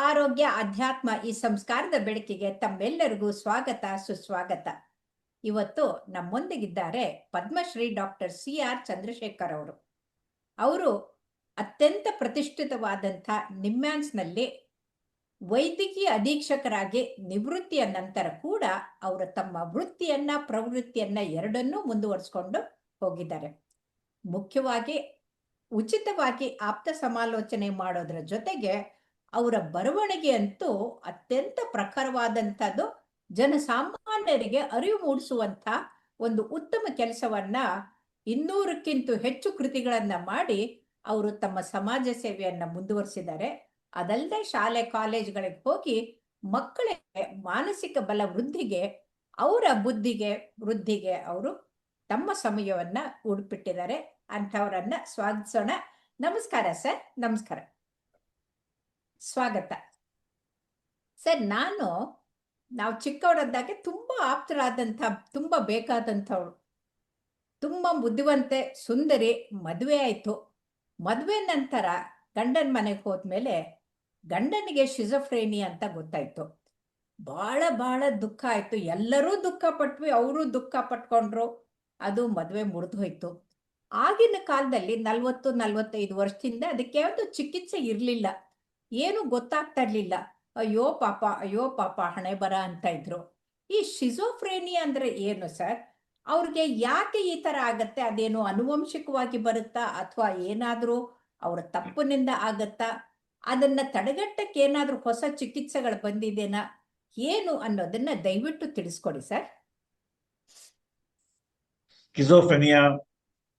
ಆರೋಗ್ಯ ಅಧ್ಯಾತ್ಮ ಈ ಸಂಸ್ಕಾರದ ಬೆಳಕಿಗೆ ತಮ್ಮೆಲ್ಲರಿಗೂ ಸ್ವಾಗತ, ಸುಸ್ವಾಗತ. ಇವತ್ತು ನಮ್ಮೊಂದಿಗಿದ್ದಾರೆ Padmashri doctor C R Chandrashekhar ಅವರು. ಅವರು ಅತ್ಯಂತ ಪ್ರತಿಷ್ಠಿತವಾದಂಥ ನಿಮ್ಯಾನ್ಸ್ನಲ್ಲಿ ವೈದ್ಯಕೀಯ ಅಧೀಕ್ಷಕರಾಗಿ ನಿವೃತ್ತಿಯ ನಂತರ ಕೂಡ ಅವರು ತಮ್ಮ ವೃತ್ತಿಯನ್ನ, ಪ್ರವೃತ್ತಿಯನ್ನ ಎರಡನ್ನೂ ಮುಂದುವರಿಸಿಕೊಂಡು ಹೋಗಿದ್ದಾರೆ. ಮುಖ್ಯವಾಗಿ ಉಚಿತವಾಗಿ ಆಪ್ತ ಸಮಾಲೋಚನೆ ಮಾಡೋದ್ರ ಜೊತೆಗೆ ಅವರ ಬರವಣಿಗೆ ಅಂತೂ ಅತ್ಯಂತ ಪ್ರಖರವಾದಂಥದ್ದು. ಜನಸಾಮಾನ್ಯರಿಗೆ ಅರಿವು ಮೂಡಿಸುವಂಥ ಒಂದು ಉತ್ತಮ ಕೆಲಸವನ್ನ ಇನ್ನೂರಕ್ಕಿಂತ ಹೆಚ್ಚು ಕೃತಿಗಳನ್ನ ಮಾಡಿ ಅವರು ತಮ್ಮ ಸಮಾಜ ಸೇವೆಯನ್ನ ಮುಂದುವರಿಸಿದ್ದಾರೆ. ಅದಲ್ಲದೆ ಶಾಲೆ, ಕಾಲೇಜುಗಳಿಗೆ ಹೋಗಿ ಮಕ್ಕಳಿಗೆ ಮಾನಸಿಕ ಬಲ ವೃದ್ಧಿಗೆ, ಅವರ ಬುದ್ಧಿಗೆ, ವೃದ್ಧಿಗೆ ಅವರು ತಮ್ಮ ಸಮಯವನ್ನ ಉಡುಪಿಟ್ಟಿದ್ದಾರೆ. ಅಂಥವರನ್ನ ಸ್ವಾಗತಿಸೋಣ. ನಮಸ್ಕಾರ ಸರ್. ನಮಸ್ಕಾರ. ಸ್ವಾಗತ. ಸರ್, ನಾನು, ನಾವು ಚಿಕ್ಕವರದ್ದಾಗೆ ತುಂಬ ಆಪ್ತರಾದಂಥ, ತುಂಬ ಬೇಕಾದಂಥವ್ರು. ತುಂಬ ಬುದ್ಧಿವಂತೆ, ಸುಂದರಿ, ಮದುವೆ ಆಯಿತು. ಮದುವೆ ನಂತರ ಗಂಡನ ಮನೆಗೆ ಹೋದ್ಮೇಲೆ ಗಂಡನಿಗೆ ಶಿಜಫ್ರೇನಿ ಅಂತ ಗೊತ್ತಾಯ್ತು. ಬಹಳ ಬಹಳ ದುಃಖ ಆಯಿತು. ಎಲ್ಲರೂ ದುಃಖ ಪಟ್ವಿ, ಅವರು ದುಃಖ ಪಟ್ಕೊಂಡ್ರು. ಅದು ಮದುವೆ ಮುರಿದು ಹೋಯ್ತು ಆಗಿನ ಕಾಲದಲ್ಲಿ ನಲ್ವತ್ತು, ನಲ್ವತ್ತೈದು ವರ್ಷದಿಂದ ಅದಕ್ಕೆ ಯಾವುದು ಚಿಕಿತ್ಸೆ ಇರಲಿಲ್ಲ. ಏನು ಗೊತ್ತಾಗ್ತಾ ಇರ್ಲಿಲ್ಲ. ಅಯ್ಯೋ ಪಾಪ ಅಯ್ಯೋ ಪಾಪ, ಹಣೆ ಬರ ಅಂತ ಇದ್ರು. ಈ ಶಿಜೋಫ್ರೇನಿ ಅಂದ್ರೆ ಏನು ಸರ್? ಅವ್ರಿಗೆ ಯಾಕೆ ಈ ತರ ಆಗತ್ತೆ? ಅದೇನು ಅನುವಂಶಿಕವಾಗಿ ಬರುತ್ತಾ? ಅಥವಾ ಏನಾದ್ರೂ ಅವ್ರ ತಪ್ಪಿನಿಂದ ಆಗತ್ತಾ? ಅದನ್ನ ತಡೆಗಟ್ಟಕ್ಕೆ ಏನಾದ್ರೂ ಹೊಸ ಚಿಕಿತ್ಸೆಗಳು ಬಂದಿದೆನಾ? ಏನು ಅನ್ನೋದನ್ನ ದಯವಿಟ್ಟು ತಿಳಿಸ್ಕೊಡಿ ಸರ್. ಸ್ಕಿಜೋಫ್ರೆನಿಯಾ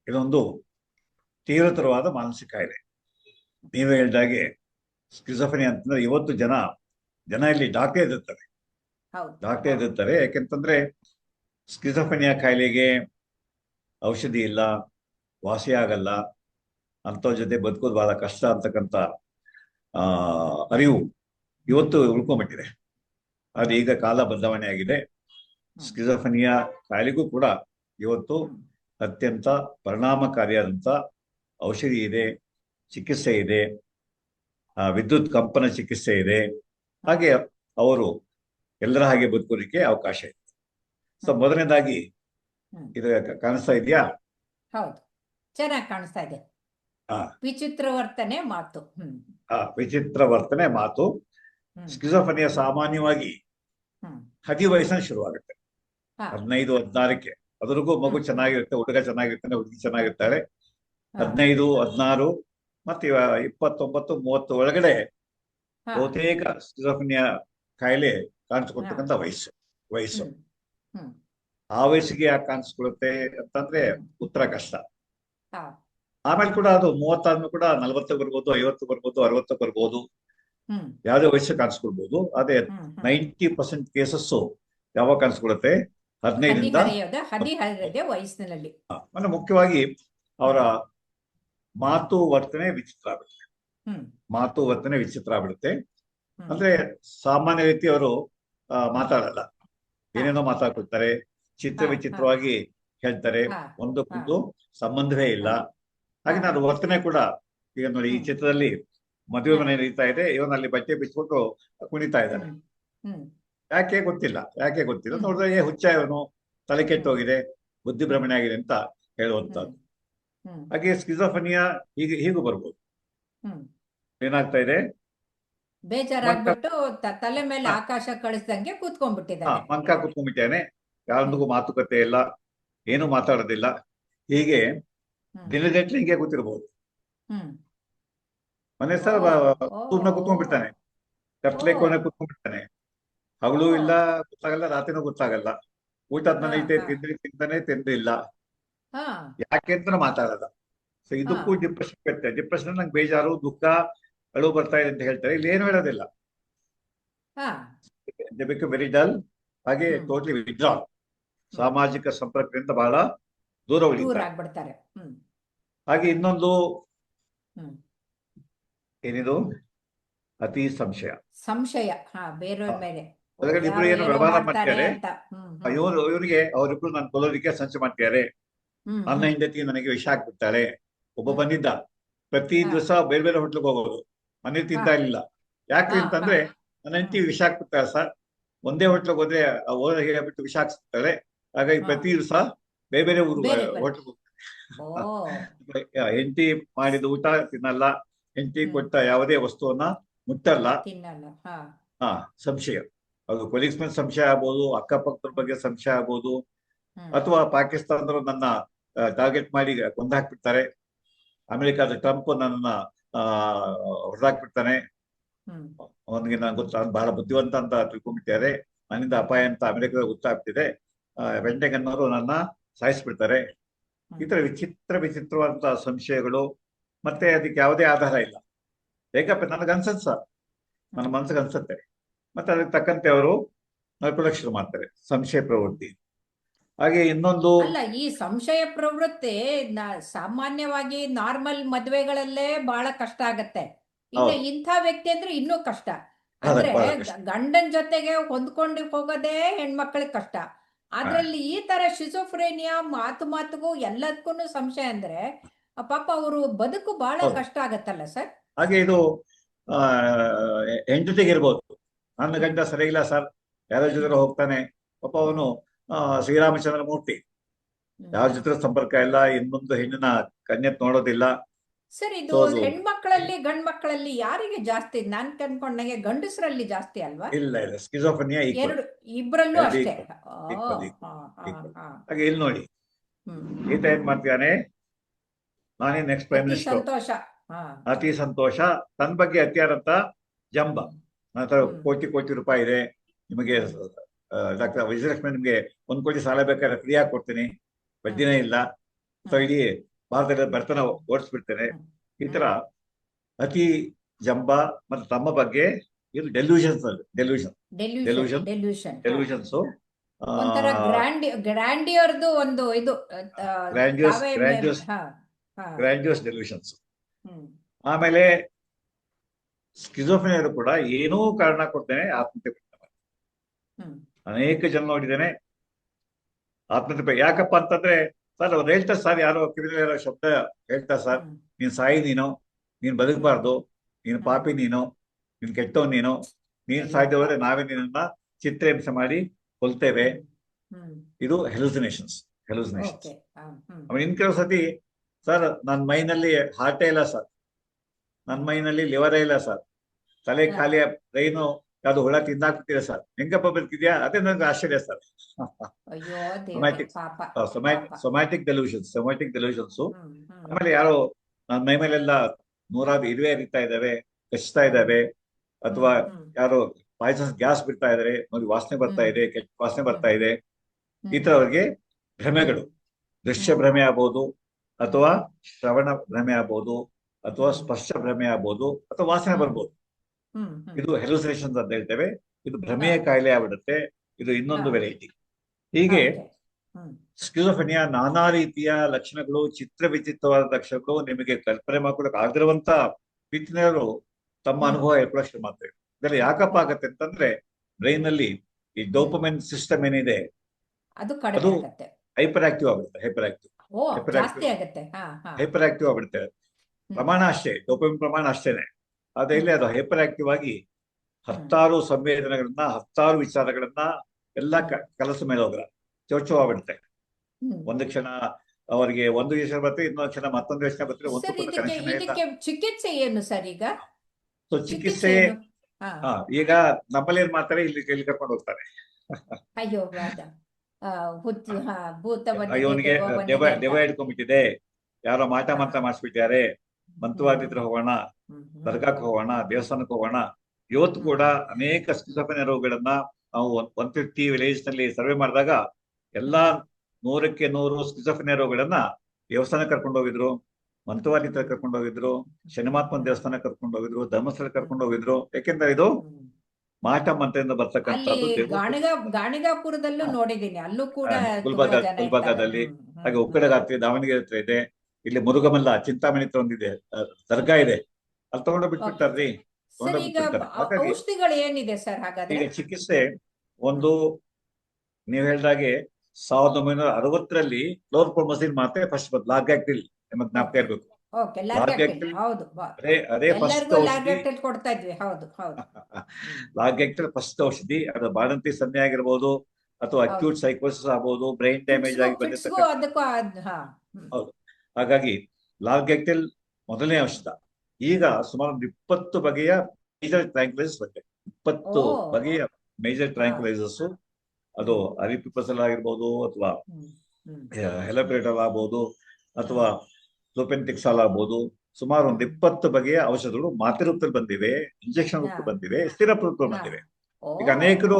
ಇದೊಂದು ತೀವ್ರತರವಾದ ಮಾನಸಿಕ ಕಾಯಿಲೆ. ನೀವು ಹೇಳಿದಾಗೆ ಸ್ಕಿಜೋಫ್ರೆನಿಯಾ ಅಂತಂದ್ರೆ ಇವತ್ತು ಜನ ಜನ ಇಲ್ಲಿ ಡಾಕ್ಟರ್ ಎದುರ್ತಾರೆ ಡಾಕ್ಟರ್ ಎದುರ್ತಾರೆ ಯಾಕೆಂತಂದ್ರೆ ಸ್ಕಿಜೋಫ್ರೆನಿಯಾ ಕಾಯಿಲೆಗೆ ಔಷಧಿ ಇಲ್ಲ ವಾಸಿ ಆಗಲ್ಲ ಅಂಥವ್ರ ಜೊತೆ ಬದುಕೋದು ಬಹಳ ಕಷ್ಟ ಅಂತಕ್ಕಂಥ ಆ ಅರಿವು ಇವತ್ತು ಉಳ್ಕೊಂಬಿಟ್ಟಿದೆ. ಅದು ಈಗ ಕಾಲ ಬದಲಾವಣೆ ಆಗಿದೆ. ಸ್ಕಿಜೋಫ್ರೆನಿಯಾ ಕಾಯಿಲೆಗೂ ಕೂಡ ಇವತ್ತು ಅತ್ಯಂತ ಪರಿಣಾಮಕಾರಿಯಾದಂಥ ಔಷಧಿ ಇದೆ ಚಿಕಿತ್ಸೆ ಇದೆ. ವಿದ್ಯುತ್ ಕಂಪನ ಚಿಕಿತ್ಸೆ ಇದೆ. ಹಾಗೆ ಅವರು ಎಲ್ಲರ ಹಾಗೆ ಬದುಕೋಲಿಕ್ಕೆ ಅವಕಾಶ ಇದೆ. ಸೊ ಮೊದಲನೇದಾಗಿ. ಇದು ಕಾಣಿಸ್ತಾ ಇದೆಯಾ? ಹೌದು. ಚೆನ್ನಾಗಿ ಕಾಣಿಸ್ತಾ ಇದೆ. ವಿಚಿತ್ರ ವರ್ತನೆ ಮಾತು. ವಿಚಿತ್ರ ವರ್ತನೆ ಮಾತು. ಸ್ಕಿಸೋಫನಿಯ ಸಾಮಾನ್ಯವಾಗಿ ಹದಿ ವಯಸ್ಸಿನ ಶುರುವಾಗುತ್ತೆ. ಹದಿನೈದು ಹದಿನಾರಕ್ಕೆ. ಅದ್ರಿಗೂ ಮಗು ಚೆನ್ನಾಗಿರುತ್ತೆ ಹುಡುಗ ಚೆನ್ನಾಗಿರ್ತಾನೆ ಹುಡುಗಿ ಚೆನ್ನಾಗಿರ್ತಾರೆ. ಹದಿನೈದು ಹದಿನಾರು ಮತ್ತೆ ಇಪ್ಪತ್ತೊಂಬತ್ತು ಮೂವತ್ತು ಒಳಗಡೆ. ಬಹುತೇಕ ಸ್ಕಿಜೋಫ್ರೆನಿಯಾ ಕಾಯಿಲೆ ಕಾಣಿಸ್ಕೊಳ್ತಕ್ಕಂಥ ವಯಸ್ಸು ವಯಸ್ಸು. ಆ ವಯಸ್ಸಿಗೆ ಯಾಕೆ ಕಾಣಿಸ್ಕೊಳ್ಳುತ್ತೆ ಅಂತಂದ್ರೆ ಉತ್ತರ ಕಷ್ಟ. ಆಮೇಲೆ ಕೂಡ ಅದು ಮೂವತ್ತಾದ್ಮೇಲೆ ಕೂಡ ನಲವತ್ತು ಬರ್ಬೋದು ಐವತ್ತು ಬರ್ಬೋದು ಅರವತ್ತು ಬರ್ಬೋದು ಯಾವುದೇ ವಯಸ್ಸು ಕಾಣಿಸ್ಕೊಳ್ಬಹುದು ಅದೇ. ನೈಂಟಿ ಪರ್ಸೆಂಟ್ ಕೇಸಸ್ಸು ಯಾವಾಗ ಕಾಣಿಸ್ಕೊಳುತ್ತೆ ಹದಿ ಹದಿನೈದರಿಂದ ಮುಖ್ಯವಾಗಿ ಅವರ ಮಾತು ವರ್ತನೆ ವಿಚಿತ್ರ ಆಗ್ಬಿಡುತ್ತೆ. ಹ್ಮ್. ಮಾತು ವರ್ತನೆ ವಿಚಿತ್ರ ಆಗ್ಬಿಡುತ್ತೆ. ಅಂದ್ರೆ ಸಾಮಾನ್ಯ ರೀತಿ ಅವರು ಮಾತಾಡಲ್ಲ. ಏನೇನೋ ಮಾತಾಡ್ಕೊಳ್ತಾರೆ ಚಿತ್ರ ವಿಚಿತ್ರವಾಗಿ ಹೇಳ್ತಾರೆ. ಒಂದಕ್ಕೊಂದು ಸಂಬಂಧವೇ ಇಲ್ಲ. ಹಾಗೆ ನಾನು ವರ್ತನೆ ಕೂಡ ಈಗ ನೋಡಿ ಈ ಚಿತ್ರದಲ್ಲಿ ಮದುವೆ. ಮನೆ ನಡೀತಾ ಇದೆ. ಇವನಲ್ಲಿ ಬಟ್ಟೆ ಬಿಚ್ಚಿಕೊಂಡು ಕುಣಿತಾ ಇದ್ದಾನೆ. ಯಾಕೆ ಗೊತ್ತಿಲ್ಲ. ಯಾಕೆ ಗೊತ್ತಿಲ್ಲ? ನೋಡಿದ್ರೆ ಏ ಹುಚ್ಚ ಇವನು. ತಲೆ ಕೆಟ್ಟೋಗಿದೆ. ಬುದ್ಧಿ ಭ್ರಮಣೆ ಆಗಿದೆ ಅಂತ ಹೇಳುವಂತದ್ದು ಹಾಗೆ ಸ್ಕಿಜೋಫನಿಯಾ ಹೀಗೆ ಹೀಗೂ ಬರ್ಬೋದು. ಏನಾಗ್ತಾ ಇದೆ? ಬೇಜಾರಾಗ್ಬಿಟ್ಟು ತಲೆ ಮೇಲೆ. ಆಕಾಶ ಕಳಿಸ್ದಂಗೆ ಕೂತ್ಕೊಂಡ್ಬಿಟ್ಟಿದ್ದಾರೆ ಕೂತ್ಕೊಂಡ್ಬಿಟ್ಟಿದ್ದಾನೆ ಮಂಕ ಕೂತ್ಕೊಂಡ್ಬಿಟ್ಟೇನೆ ಯಾರೊಂದಿಗೂ ಮಾತುಕತೆ ಇಲ್ಲ ಏನು ಮಾತಾಡೋದಿಲ್ಲ. ಹೀಗೆ. ದಿನಗಟ್ಲೆ ಹಿಂಗೆ ಕೂತಿರ್ಬೋದು. ಮನೆ ಸರ್ ಸುಮ್ಮನೆ ಕೂತ್ಕೊಂಡ್ಬಿಡ್ತಾನೆ. ಕತ್ಲೆ. ಕೋಣೆ ಕುತ್ಕೊಂಡ್ಬಿಡ್ತಾನೆ. ಹಗಲು. ಇಲ್ಲ ಗೊತ್ತಾಗಲ್ಲ ರಾತ್ರಿನೂ ಗೊತ್ತಾಗಲ್ಲ. ಊಟದ ಮನೆ ಐತೆ. ತಿಂದ್ರೆ ತಿಂತಾನೆ ತಿಂದಿಲ್ಲ ಯಾಕೆ ಅಂತ ಮಾತಾಡೋದ. ಸೊ ಇದಕ್ಕೂ. ಡಿಪ್ರೆಷನ್ ಬರುತ್ತೆ ಡಿಪ್ರೆಷನ್ ನಂಗೆ ಬೇಜಾರು ದುಃಖ ಅಳು ಬರ್ತಾ ಇದೆ ಅಂತ ಹೇಳ್ತಾರೆ. ಇಲ್ಲಿ ಏನು ಹೇಳೋದಿಲ್ಲ. ವೆರಿ ಡಲ್ ಹಾಗೆ. ಟೋಟ್ಲಿ ವಿಡ್ರಾ ಸಾಮಾಜಿಕ ಸಂಪರ್ಕದಿಂದ ಬಹಳ ದೂರ ಉಳಿತಾರೆ ಹಾಗೆ ಇನ್ನೊಂದು ಏನಿದು? ಅತಿ ಸಂಶಯ. ಸಂಶಯ. ಮೇಲೆ. ಇಬ್ರು ಏನು ವ್ಯವಹಾರ ಮಾಡ್ತಾರೆ ಮಾಡ್ತಾರೆ. ಇವರು ಇವರಿಗೆ ಅವರಿಬ್ರು ನಾನು ಕೊಲ್ಲೋದಿಕ್ಕೆ ಸಂಚು ಮಾಡ್ತಿದ್ದಾರೆ. ಹ್ಮ್, ನನ್ನ. ಹೆಂಡತಿ ನನಗೆ ವಿಷ ಹಾಕ್ಬಿಡ್ತಾಳೆ. ಒಬ್ಬ. ಬಂದಿದ್ದ. ಪ್ರತಿ ದಿವಸ ಬೇರೆ ಬೇರೆ ಹೋಟ್ಲಿಗೆ ಹೋಗೋದು. ಮನೇಲಿ ತಿಂತಾ ಇರಲಿಲ್ಲ. ಯಾಕ್ರಿ ಅಂತಂದ್ರೆ. ನನ್ನ ಹೆಂಡತಿ ವಿಷ ಹಾಕ್ಬಿಡ್ತಾಳೆ ಸರ್. ಒಂದೇ ಹೋಟ್ಲಿಗೆ ಹೋದ್ರೆ ಆ ಓನರ್ ಹೇಳ್ಬಿಟ್ಟು ವಿಷ ಹಾಕ್ಸ್ಬಿಡ್ತಾಳೆ. ಹಾಗಾಗಿ ಪ್ರತಿ ದಿವಸ ಬೇರೆ ಬೇರೆ ಊರು ಬೇರೆ ಹೋಗ್ತಾರೆ. ಹೋಟ್ಲ್ ಓ. ಹೆಂಡತಿ ಮಾಡಿದ ಊಟ ತಿನ್ನಲ್ಲ. ಹೆಂಡತಿ ಕೊಟ್ಟ ಯಾವುದೇ ವಸ್ತುವನ್ನ ಮುಟ್ಟಲ್ಲ. ಹಾ. ಸಂಶಯ. ಅದು ಕೊಲೀಗ್ಸ್ ಮೇಲೆ ಸಂಶಯ ಆಗ್ಬೋದು ಅಕ್ಕಪಕ್ಕದ ಬಗ್ಗೆ ಸಂಶಯ ಆಗ್ಬೋದು. ಅಥವಾ ಪಾಕಿಸ್ತಾನದವರು ನನ್ನ ಟಾರ್ಗೆಟ್ ಮಾಡಿ ಕೊಂದಾಕ್ಬಿಡ್ತಾರೆ. ಅಮೆರಿಕಾದ ಟ್ರಂಪ್ ನನ್ನ ಹೊಡೆದಾಕ್ಬಿಡ್ತಾನೆ. ಹ್ಮ್. ಅವನಿಗೆ ನಾನು ಗೊತ್ತ ಬಹಳ ಬುದ್ಧಿವಂತ ಅಂತ ತಿಳ್ಕೊಂಡ್ಬಿಟ್ಟಿದ್ದಾರೆ ನನ್ನಿಂದ ಅಪಾಯ ಅಂತ ಅಮೆರಿಕದ ಗೊತ್ತಾಗ್ತಿದೆ. ವೆಂಟೆಗನ್ನವರು ನನ್ನ ಸಾಯಿಸ್ಬಿಡ್ತಾರೆ. ಈ ತರ ವಿಚಿತ್ರ ವಿಚಿತ್ರವಾದಂತಹ ಸಂಶಯಗಳು ಮತ್ತೆ ಅದಕ್ಕೆ ಯಾವುದೇ ಆಧಾರ ಇಲ್ಲ. ಏಕಪ್ಪ ನನಗೆ ಅನ್ಸತ್ ಸರ್. ನನ್ನ ಮನಸ್ಸಿಗೆ ಅನ್ಸುತ್ತೆ. ಮತ್ತೆ ಅದಕ್ಕೆ ತಕ್ಕಂತೆ ಅವರು ನಡ್ಕೊಳ್ಳೋಕೆ ಶುರು ಮಾಡ್ತಾರೆ ಸಂಶಯ ಪ್ರವೃತ್ತಿ. ಹಾಗೆ ಇನ್ನೊಂದು ಅಲ್ಲ ಈ ಸಂಶಯ ಪ್ರವೃತ್ತಿ ಸಾಮಾನ್ಯವಾಗಿ ನಾರ್ಮಲ್ ಮದ್ವೆಗಳಲ್ಲೇ ಬಹಳ ಕಷ್ಟ ಆಗತ್ತೆ ಇನ್ನು ಹೌದು. ಇಂಥ ವ್ಯಕ್ತಿ ಅಂದ್ರೆ ಇನ್ನೂ ಕಷ್ಟ ಅಂದ್ರೆ ಬಹಳ ಕಷ್ಟ. ಗಂಡನ್ ಜೊತೆಗೆ ಹೊಂದ್ಕೊಂಡು ಹೋಗೋದೇ ಹೆಣ್ಮಕ್ಳಿಗೆ ಕಷ್ಟ ಅದ್ರಲ್ಲಿ ಈ ತರ ಶಿಸೋಫ್ರೇನಿಯಾ ಮಾತು ಮಾತುಗೂ ಎಲ್ಲದಕ್ಕೂ ಸಂಶಯ ಅಂದ್ರೆ ಆ ಪಾಪ ಅವರು ಬದುಕು ಬಹಳ ಹೌದು. ಕಷ್ಟ ಆಗತ್ತಲ್ಲ ಸರ್ ಹಾಗೆ ಇದು ಆ ಇರ್ಬೋದು ನನ್ನ ಗಂಡ ಸರಿ ಇಲ್ಲ ಸರ್ ಯಾರ ಜೊತೆ ಹೋಗ್ತಾನೆ ಪಾಪ ಅವನು ಶ್ರೀರಾಮಚಂದ್ರ ಮೂರ್ತಿ. ಯಾರ ಜೊತೆ ಸಂಪರ್ಕ ಇಲ್ಲ ಇನ್ನೊಂದು ಹೆಣ್ಣಿನ ಕನ್ಯತ್ ನೋಡೋದಿಲ್ಲ. ಸರ್ ಇದು ಹೆಣ್ಮಕ್ಕಳಲ್ಲಿ ಹೆಣ್ಮಕ್ಳಲ್ಲಿ ಗಂಡ್ ಮಕ್ಕಳಲ್ಲಿ ಯಾರಿಗೆ ಜಾಸ್ತಿ? ನಾನ್ ಕನ್ಕೊಂಡಂಗೆ ಗಂಡಸರಲ್ಲಿ ಜಾಸ್ತಿ ಅಲ್ವಾ? ಇಲ್ಲ ಇಲ್ಲ. ಸ್ಕಿಜೋಫನಿಯಾ ಈಕ್ವಲ್ ಎರಡು ಇಬ್ರಲ್ಲೂ ಎರಡು ಅಷ್ಟೇ. equal. Equal, equal. ಹಾಗೆ ಇಲ್ಲಿ ನೋಡಿ. ಹ್ಮ್. ಈತ ಏನ್ ಮಾಡ್ತಾನೆ ನಾನೇ ನೆಕ್ಸ್ಟ್ ಪ್ರೈಮ್ ಅತಿ ಮಿನಿಸ್ಟರ್ ಸಂತೋಷ. ಹಾ. ಅತಿ ಸಂತೋಷ. ತನ್ನ ಬಗ್ಗೆ ಅತ್ಯಾರಂತ ಜಂಬ. ನನ್ನ ಹತ್ರ ಹ್ಮ್. ಕೋಟಿ ಕೋಟಿ ರೂಪಾಯಿ ಇದೆ. ನಿಮಗೆ ಡಾಕ್ಟರ್ ವಿಜಯಲಕ್ಷ್ಮಿ ನಿಮ್ಗೆ ಒಂದ್ ಕೋಟಿ ಸಾಲ ಬೇಕಾದ್ರೆ ಫ್ರೀ ಆಗಿ ಕೊಡ್ತೀನಿ. ಬಡ್ಡಿನೇ ಇಲ್ಲ. ಸೊ. ಇಡೀ ಭಾರತದಲ್ಲಿ ಬರ್ತನ ಓಡಿಸ್ಬಿಡ್ತೇನೆ. ಈ ತರ ಅತಿ ಜಂಬ ಮತ್ತೆ ತಮ್ಮ ಬಗ್ಗೆ ಇದು ಡೆಲ್ಯೂಷನ್ಸ್ ಅಲ್ಲಿ ಡೆಲ್ಯೂಷನ್ ಡೆಲ್ಯೂಷನ್ ಡೆಲ್ಯೂಷನ್ಸ್ ಗ್ರ್ಯಾಂಡಿಯರ್ದು ಒಂದು ಇದು. ಡೆಲ್ಯೂಷನ್ಸ್ ಆಮೇಲೆ ಸ್ಕಿಜೋಫ್ರೇನಿಯರು ಕೂಡ ಏನೂ ಕಾರಣ ಕೊಡ್ತೇನೆ ಆತ್ಮಹತ್ಯೆ ಮಾಡ್ತಾರೆ. ಅನೇಕ ಜನ ನೋಡಿದ್ದೇನೆ ಆತ್ಮಹತ್ಯೆ ಯಾಕಪ್ಪ ಅಂತಂದ್ರೆ ಸರ್ ಅವ್ರು ಹೇಳ್ತಾರೆ ಸರ್ ಯಾರೋ ಯಾರೋ ಶಬ್ದ ಹೇಳ್ತಾರೆ ಸರ್. ನೀನ್ ಸಾಯಿ ನೀನು ನೀನ್ ಬದುಕಬಾರ್ದು ನೀನ್ ಪಾಪಿ ನೀನು ನೀನ್ ಕೆಟ್ಟವ್ ನೀನು ನೀನ್ ಸಾಯ್ದವರೆ ಹೋದ್ರೆ ನಾವೇ ನಿನ್ನ ಚಿತ್ರಹಿಂಸೆ ಮಾಡಿ ಕೊಲ್ತೇವೆ. ಇದು ಹೆಲುಸಿನೇಷನ್ಸ್ ಹೆಲುಸಿನೇಷನ್ಸ್. ಆಮೇಲೆ ಇನ್ ಕೆಲವು ಸತಿ ಸರ್ ನನ್ನ ಮೈನಲ್ಲಿ ಹಾರ್ಟೇ ಇಲ್ಲ ಸರ್. ನನ್ನ ಮೈನಲ್ಲಿ ಲಿವರೇ ಇಲ್ಲ ಸರ್. ತಲೆ ಖಾಲಿಯ ಖಾಲಿ ಬ್ರೈನು ಯಾವ್ದು ಹುಳ ತಿಂದಾಕ್ಬಿಟ್ಟಿದೆ ಸರ್. ಹೆಂಗಪ್ಪ ಬದುಕಿದ್ಯಾ ಅದೇ ನನಗೆ ಆಶ್ಚರ್ಯ sir. Somatic delusion somatic delusions somatic delusions hmm. ಆಮೇಲೆ ಯಾರೋ ನನ್ನ ಮೈ ಮೇಲೆಲ್ಲ ನೂರಾರು ಇರುವೆ ಹರಿತಾ ಇದಾವೆ ಕಚ್ತಾ ಇದಾವೆ ಅಥವಾ ಯಾರು ಪಾಯ್ಸನ್ ಗ್ಯಾಸ್ ಬಿಡ್ತಾ ಇದಾರೆ ನೋಡಿ ವಾಸನೆ ಬರ್ತಾ ಇದೆ ಕೆಟ್ಟ ವಾಸನೆ ಬರ್ತಾ ಇದೆ. ಈ ತರ ಅವ್ರಿಗೆ ಭ್ರಮೆಗಳು. ದೃಶ್ಯ ಭ್ರಮೆ ಆಗ್ಬೋದು ಅಥವಾ ಶ್ರವಣ ಭ್ರಮೆ ಆಗ್ಬೋದು ಅಥವಾ ಸ್ಪರ್ಶ ಭ್ರಮೆ ಆಗ್ಬೋದು ಅಥವಾ ವಾಸನೆ. ಬರ್ಬೋದು. ಇದು ಹೆಲುಸಿನೇಷನ್ಸ್ ಅಂತ ಹೇಳ್ತೇವೆ. ಇದು ಭ್ರಮೆಯ. ಕಾಯಿಲೆ ಆಗ್ಬಿಡುತ್ತೆ. ಇದು ಇನ್ನೊಂದು ವೆರೈಟಿ ಹೀಗೆ. ಸ್ಕಿಜೋಫೆನಿಯಾ ನಾನಾ ರೀತಿಯ ಲಕ್ಷಣಗಳು ಚಿತ್ರ ವಿಚಿತ್ರವಾದ ಲಕ್ಷಣಗಳು ನಿಮಗೆ ಕಲ್ಪನೆ ಮಾಡ್ಕೊಳಕ್ ಆಗಿರುವಂತ ವಿಜ್ಞಾನಗಳು ತಮ್ಮ. ಅನುಭವ ಹೇಳ್ಕೊಳಕ್ ಶುರು ಮಾಡ್ತೇವೆ ಇದರಲ್ಲಿ ಯಾಕಪ್ಪ ಆಗತ್ತೆ ಅಂತಂದ್ರೆ ಬ್ರೈನ್ ಅಲ್ಲಿ ಈ ಡೋಪಮೆನ್ ಸಿಸ್ಟಮ್ ಏನಿದೆ ಅದು ಹೈಪರ್ ಆಕ್ಟಿವ್ ಆಗುತ್ತೆ. Hyper active or hyperactive. ಜಾಸ್ತಿ ಆಗತ್ತೆ. ಹಾ ಹಾ. ಹೈಪರ್ ಆಕ್ಟಿವ್ ಆಗ್ಬಿಡುತ್ತೆ ಪ್ರಮಾಣ ಅಷ್ಟೇ ಡೋಪಮೆನ್ ಪ್ರಮಾಣ ಅಷ್ಟೇನೆ. ಆದ್ರೆ ಇಲ್ಲಿ ಅದು ಹೈಪರ್ ಆಕ್ಟಿವ್ ಆಗಿ ಹತ್ತಾರು ಸಂವೇದನೆಗಳನ್ನ ಹತ್ತಾರು ವಿಚಾರಗಳನ್ನ ಎಲ್ಲ ಕೆಲಸ ಮೇಲೆ ಹೋಗ್ರ ಆಗ್ಬಿಡುತ್ತೆ ಒಂದು ಕ್ಷಣ ಅವರಿಗೆ ಒಂದು ಯೋಚನೆ ಬರ್ತದೆ ಇನ್ನೊಂದು ಕ್ಷಣ ಮತ್ತೊಂದು ಯೋಚನೆ ಬರ್ತದೆ ಒಂದು ಚಿಕಿತ್ಸೆ ಏನು ಸರ್ ಈಗ? ಸೊ ಚಿಕಿತ್ಸೆ ಈಗ ನಮ್ಮಲ್ಲಿ ಏನ್ ಮಾಡ್ತಾರೆ ಇಲ್ಲಿ ಇಲ್ಲಿ ಕರ್ಕೊಂಡು ಹೋಗ್ತಾರೆ. ಅಯ್ಯೋ ಇವನಿಗೆ. ದೆವ್ವ ಹಿಡ್ಕೊಂಡ್ಬಿಟ್ಟಿದೆ ಯಾರೋ ಮಾಟ ಮಾತ್ರ ಮಾಡಿಸ್ಬಿಟ್ಟಿದ್ದಾರೆ. ಮಂತ್ರವಾದಿತ್ರ ಹೋಗೋಣ. ದರ್ಗಾಕ್ಕೆ ಹೋಗೋಣ ದೇವಸ್ಥಾನಕ್ಕೆ ಹೋಗೋಣ ಇವತ್ತು ಕೂಡ ಅನೇಕ ಸ್ಕಿಜೋಫ್ರೆನಿಯಾ ರೋಗಗಳನ್ನ ನಾವು ಒನ್ ಫಿಫ್ಟಿ ವಿಲೇಜ್ನಲ್ಲಿ ಸರ್ವೆ ಮಾಡಿದಾಗ ಎಲ್ಲಾ ನೂರಕ್ಕೆ ನೂರು ಸ್ಕಿಜೋಫ್ರೆನಿಯಾ ರೋಗಗಳನ್ನ ದೇವಸ್ಥಾನಕ್ಕೆ ಕರ್ಕೊಂಡು ಹೋಗಿದ್ರು ಮಂತವಾದಿತ್ರ ಕರ್ಕೊಂಡು ಹೋಗಿದ್ರು ಶನಿಮಾತ್ಮನ ದೇವಸ್ಥಾನ ಕರ್ಕೊಂಡು ಹೋಗಿದ್ರು ಧರ್ಮಸ್ಥಳ ಕರ್ಕೊಂಡು ಹೋಗಿದ್ರು ಯಾಕೆಂದ್ರೆ ಇದು. ಮಾಟ ಮಂತ್ರದಿಂದ ಅಲ್ಲಿ ಬರ್ತಕ್ಕಂಥದ್ದು. ಗುಲ್ಬರ್ಗದಲ್ಲಿ ಹಾಗೆ. ಉಕ್ಕಡಗಾತ್ರಿ ದಾವಣಗೆರೆ ಹತ್ರ ಇದೆ ಇಲ್ಲಿ ಮುರುಗಮಲ್ಲ ಚಿಂತಾಮಣಿ ಒಂದಿದೆ ದರ್ಗಾ ಇದೆ. ಅಲ್ಲಿ ತಗೊಂಡು ಬಿಟ್ಬಿಟ್ಟಾರ್ರಿ ಈಗ ಬಿಟ್ಬಿಡ್ತಾರೆ. ಔಷಧಿಗಳು ಏನಿದೆ ಸರ್ ಹಾಗಾದ್ರೆ? ಈಗ ಚಿಕಿತ್ಸೆ ಒಂದು ನೀವು ಹೇಳ್ದಾಗೆ ಸಾವಿರದ ಒಂಬೈನೂರ ಅರವತ್ತರಲ್ಲಿ ಲೋರ್ಪುರ್ ಮಸೀದ್ ಜ್ಞಾಪಕ ಅದೇ ಫಸ್ಟ್ ಬಂದ್ ಔಷಧಿ. ಆಗ್ತಿಲ್ಲ ನಿಮ್ಮ ಇದ್ವಿ. ಇರ್ಬೇಕು ಫಸ್ಟ್ ಔಷಧಿ ಅದು ಬಾಣಂತಿ ಸನ್ನೆ ಆಗಿರ್ಬೋದು ಅಥವಾ. ಅಕ್ಯೂಟ್ ಸೈಕೋಸಿಸ್ ಆಗ್ಬೋದು ಬ್ರೈನ್ ಡ್ಯಾಮೇಜ್ ಆಗಿ ಬಂದಿರ್ತಕ್ಕಂಥ. ಹೌದು. ಹಾಗಾಗಿ ಲಾರ್ಗೆಕ್ಟಿಲ್ ಮೊದಲನೇ ಔಷಧ. ಈಗ ಸುಮಾರು ಒಂದು ಇಪ್ಪತ್ತು ಬಗೆಯ ಮೇಜರ್ ಟ್ರ್ಯಾಂಕ್ಲೈಸಸ್ ಬಂದಿದೆ ಇಪ್ಪತ್ತು ಬಗೆಯ ಮೇಜರ್ ಟ್ರ್ಯಾಂಕ್ಲೈಸಸ್ ಅದು ಅರಿಪಿಪಸಲ್ ಆಗಿರ್ಬೋದು ಅಥವಾ ಹ್ಮ್ ಆಗ್ಬೋದು ಅಥವಾ ಲೋಪೆಂಟಿಕ್ಸಾಲ್ ಆಗ್ಬೋದು. ಸುಮಾರು ಒಂದು ಇಪ್ಪತ್ತು ಬಗೆಯ ಔಷಧಗಳು ಮಾತ್ರೆ ರೂಪದಲ್ಲಿ ಬಂದಿವೆ ಇಂಜೆಕ್ಷನ್ ರೂಪದಲ್ಲಿ. ಬಂದಿವೆ ಸ್ಥಿರ ರೂಪದಲ್ಲಿ. ಬಂದಿವೆ. ಈಗ ಅನೇಕರು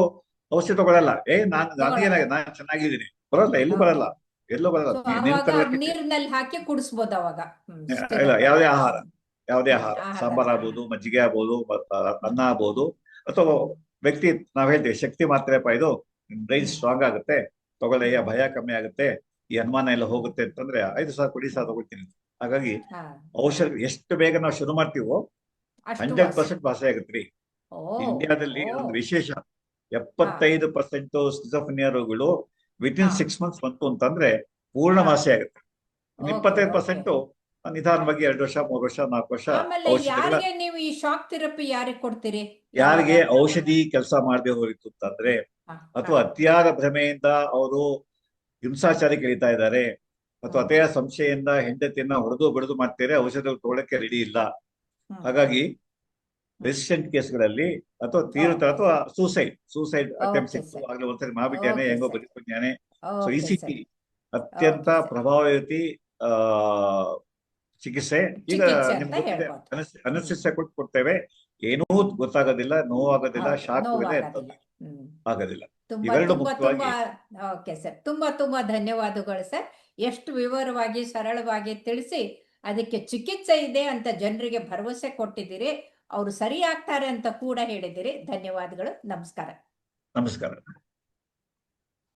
ಔಷಧ ತಗೊಳ್ಳಲ್ಲ ಏ ನಾನು ನಾನು ಏನಾಗಿದೆ? ನಾನು ಚೆನ್ನಾಗಿದ್ದೀನಿ. ಬರಲ್ಲ ಎಲ್ಲೂ. ಬರಲ್ಲ. ಎಲ್ಲೂ ಬರಲ್ಲ. ನೀರಿನಲ್ಲಿ ಹಾಕಿ ಕುಡಿಸ್ಬೋದು ಅವಾಗ. ಇಲ್ಲ ಯಾವುದೇ ಆಹಾರ ಯಾವುದೇ ಆಹಾರ. ಸಾಂಬಾರ್ ಆಗ್ಬೋದು ಮಜ್ಜಿಗೆ ಆಗ್ಬೋದು ಅನ್ನ ಆಗ್ಬೋದು. ಅಥವಾ ವ್ಯಕ್ತಿ ನಾವ್ ಹೇಳ್ತೀವಿ ಶಕ್ತಿ ಮಾತ್ರೆಪ್ಪ ಇದು ಬ್ರೈನ್ ಸ್ಟ್ರಾಂಗ್ ಆಗುತ್ತೆ ತಗೊಳ್ಳಯ್ಯ ಭಯ ಕಮ್ಮಿ ಆಗುತ್ತೆ ಈ ಅನುಮಾನ ಎಲ್ಲ ಹೋಗುತ್ತೆ ಅಂತಂದ್ರೆ ಐದು ಸಾವಿರ ಕುಡಿ ಸಾವಿರ ತಗೊಳ್ತೀನಿ. ಹಾಗಾಗಿ. ಔಷಧ ಎಷ್ಟು ಬೇಗ ನಾವು ಶುರು ಮಾಡ್ತೀವೋ ಹಂಡ್ರೆಡ್. ಪರ್ಸೆಂಟ್ ಭಾಷೆ ಆಗುತ್ತೆ ಇಂಡಿಯಾದಲ್ಲಿ ಒಂದು ವಿಶೇಷ ಎಪ್ಪತ್ತೈದು ಪರ್ಸೆಂಟ್ ರೋಗಿಗಳು ವಿತಿನ್ ಇನ್ ಸಿಕ್ಸ್ ಮಂತ್ಸ್ ಬಂತು ಅಂತಂದ್ರೆ ಪೂರ್ಣ ಹಾ. ವಾಸಿ ಆಗುತ್ತೆ. ಇಪ್ಪತ್ತೈದು ಪರ್ಸೆಂಟ್ ನಿಧಾನವಾಗಿ ಎರಡು ವರ್ಷ ಮೂರು ವರ್ಷ ನಾಲ್ಕು ವರ್ಷ ಔಷಧಿಗಳ ನೀವು ಈ ಶಾಕ್ ಥೆರಪಿ ಯಾರಿಗೆ ಕೊಡ್ತೀರಿ? ಯಾರಿಗೆ ಔಷಧಿ ಕೆಲಸ ಮಾಡದೆ ಹೋಗಿತ್ತು ಅಂತಂದ್ರೆ ಅಥವಾ. ಅತಿಯಾದ ಭ್ರಮೆಯಿಂದ ಅವರು ಹಿಂಸಾಚಾರಕ್ಕೆ ಇಳಿತಾ ಇದ್ದಾರೆ. ಅಥವಾ. ಅತಿಯಾದ ಸಂಶಯದಿಂದ ಹೆಂಡತಿಯನ್ನ ಹೊಡೆದು ಬಡಿದು ಮಾಡ್ತಾರೆ ಔಷಧಿ ತಗೊಳಕ್ಕೆ ರೆಡಿ ಇಲ್ಲ. ಹಾಗಾಗಿ ರೆಸಿಸ್ಟೆಂಟ್ ಕೇಸ್ಗಳಲ್ಲಿ ಅಥವಾ ತೀವ್ರತ ಅಥವಾ ಸೂಸೈಡ್ ಸೂಸೈಡ್ ಅಟೆಂಪ್ಟ್ ಆಗಲಿ ಒಂದ್ಸರಿ ಮಾಡ್ಬಿಟ್ಟಾನೆ ಹೆಂಗೋ sir. ಬದುಕಿದ್ದಾನೆ ಸೊ Okay, ಇ ಸಿ ಟಿ ಅತ್ಯಂತ. ಪ್ರಭಾವಯುತಿ ಆ ಚಿಕಿತ್ಸೆ. ಈಗ ನಿಮ್ಗೆ. ಅನಸ್ತಿಸ್ಯ ಕೊಟ್ಟು ಕೊಡ್ತೇವೆ. ಏನೂ ಗೊತ್ತಾಗೋದಿಲ್ಲ ನೋವಾಗೋದಿಲ್ಲ ಆಗೋದಿಲ್ಲ ಶಾಕ್. ಆಗೋದಿಲ್ಲ. ಇವೆರಡು ಮುಖ್ಯವಾಗಿ- ಓಕೆ ಸರ್. ತುಂಬಾ ತುಂಬಾ ಧನ್ಯವಾದಗಳು ಸರ್. ಎಷ್ಟು ವಿವರವಾಗಿ ಸರಳವಾಗಿ ತಿಳಿಸಿ ಅದಕ್ಕೆ ಚಿಕಿತ್ಸೆ ಇದೆ ಅಂತ ಜನರಿಗೆ ಭರವಸೆ ಕೊಟ್ಟಿದ್ದೀರಿ. ಅವರು ಸರಿ ಆಗ್ತಾರೆ ಅಂತ ಕೂಡ ಹೇಳಿದಿರಿ. ಧನ್ಯವಾದಗಳು. ನಮಸ್ಕಾರ. ನಮಸ್ಕಾರ.